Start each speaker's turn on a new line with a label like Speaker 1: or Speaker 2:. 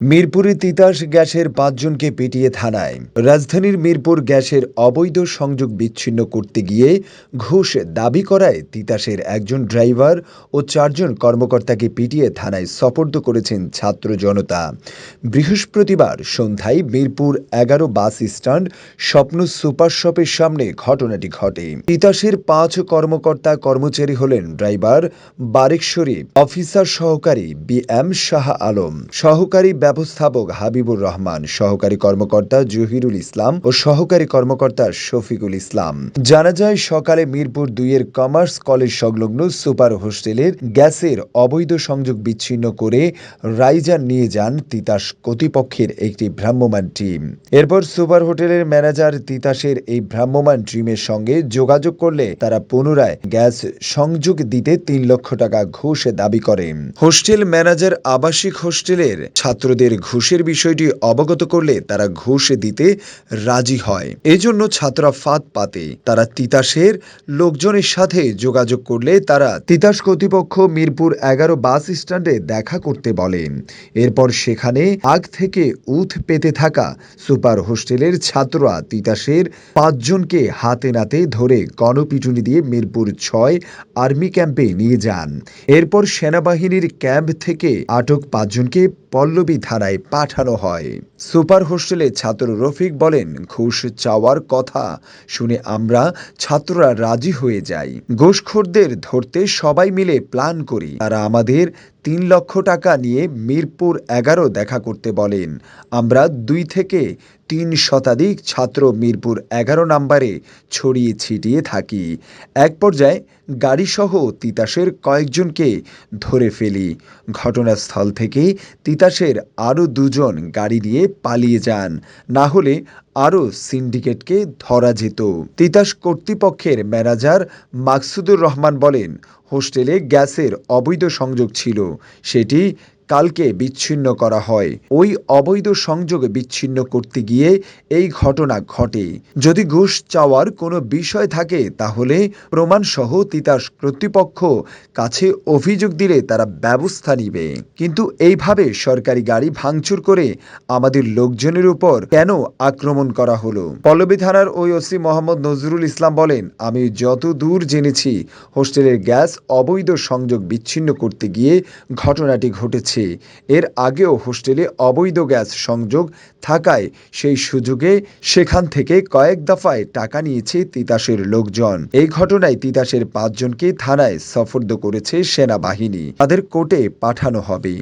Speaker 1: মিরপুরে তিতাস গ্যাসের পাঁচজনকে পিটিয়ে থানায়। রাজধানীর মিরপুর গ্যাসের অবৈধ সংযোগ বিচ্ছিন্ন করতে গিয়ে ঘুষ দাবি করায় তিতাসের একজন ড্রাইভার ও চারজন কর্মকর্তাকে পিটিয়ে থানায় সপর্দ করেছেন ছাত্র জনতা। বৃহস্পতিবার সন্ধ্যায় মিরপুর এগারো বাস স্ট্যান্ড স্বপ্ন সুপার শপের সামনে ঘটনাটি ঘটে। তিতাসের পাঁচ কর্মকর্তা কর্মচারী হলেন ড্রাইভার বারেক শরীফ অফিসার সহকারী বি এম শাহ আলম, সহকারী ব্যবস্থাপক হাবিবুর রহমান, সহকারী কর্মকর্তা জহিরুল ইসলাম ও সহকারী কর্মকর্তা শফিকুল ইসলাম। জানা যায়, সকালে মিরপুর দুইয়ের কমার্স কলেজ সংলগ্ন সুপার হোস্টেলের গ্যাসের অবৈধ সংযোগ বিচ্ছিন্ন করে রাইজান নিয়ে যান তিতাস কর্তৃপক্ষের একটি ভ্রাম্যমাণ টিম। এরপর সুপার হোটেলের ম্যানেজার তিতাসের এই ভ্রাম্যমাণ টিমের সঙ্গে যোগাযোগ করলে তারা পুনরায় গ্যাস সংযোগ দিতে তিন লক্ষ টাকা ঘুষ দাবি করেন হোস্টেল ম্যানেজার আবাসিক হোস্টেলের ছাত্রদের ঘুষের বিষয়টি অবগত করলে তারা ঘুষ দিতে রাজি হয়। এজন্য ছাত্ররা ফাঁদ পাতে। তারা তিতাসের লোকজনের সাথে যোগাযোগ করলে তারা তিতাস কর্তৃপক্ষ মিরপুর এগারো বাস স্ট্যান্ডে দেখা করতে বলেন। এরপর সেখানে আগ থেকে উথ পেতে থাকা সুপার হোস্টেলের ছাত্ররা তিতাসের পাঁচজনকে হাতে নাতে ধরে গণপিটুনি দিয়ে মিরপুর ছয় আর্মি ক্যাম্পে নিয়ে যান। এরপর সেনাবাহিনীর ক্যাম্প থেকে আটক পাঁচজনকে পল্লবী থানায় পাঠানো হয়। সুপার হোস্টেলে ছাত্র রফিক বলেন, ঘুষ চাওয়ার কথা। শুনে আমরা ছাত্ররা রাজি হয়ে যাই। ঘুষখোরদের ধরতে সবাই মিলে প্ল্যান করি। তারা আমাদের তিন লক্ষ টাকা নিয়ে মিরপুর এগারো দেখা করতে বলেন। আমরা দুই থেকে তিন শতাধিক ছাত্র মিরপুর এগারো নম্বরে ছড়িয়ে ছিটিয়ে থাকি। এক পর্যায়ে গাড়িসহ তিতাসের কয়েকজনকে ধরে ফেলি। ঘটনাস্থল থেকে তিতাসের আরও দুজন গাড়ি নিয়ে পালিয়ে যান। না হলে আরও সিন্ডিকেটকে ধরা যেত। তিতাস কর্তৃপক্ষের ম্যানেজার মাকসুদুর রহমান বলেন হোস্টেলে গ্যাসের অবৈধ সংযোগ ছিল। সেটি কালকে বিচ্ছিন্ন করা হয়। ওই অবৈধ সংযোগ বিচ্ছিন্ন করতে গিয়ে এই ঘটনা ঘটে। যদি ঘুষ চাওয়ার কোনো বিষয় থাকে, তাহলে প্রমাণসহ তিতাস কর্তৃপক্ষ কাছে অভিযোগ দিলে তারা ব্যবস্থা নিবে। কিন্তু এইভাবে সরকারি গাড়ি ভাঙচুর করে আমাদের লোকজনের উপর কেন আক্রমণ করা হলো? পল্লবী থানার ওই ওসি মোহাম্মদ নজরুল ইসলাম বলেন, আমি যত দূর জেনেছি, হোস্টেলের গ্যাস অবৈধ সংযোগ বিচ্ছিন্ন করতে গিয়ে ঘটনাটি ঘটেছে। এর আগেও হোস্টেলে অবৈধ গ্যাস সংযোগ থাকায় সেই সুযোগে সেখান থেকে কয়েক দফায় টাকা নিয়েছে তিতাসের লোকজন। এই ঘটনায় তিতাসের পাঁচজনকে থানায় সফর্দ করেছে সেনাবাহিনী। তাদের কোর্টে পাঠানো হবে।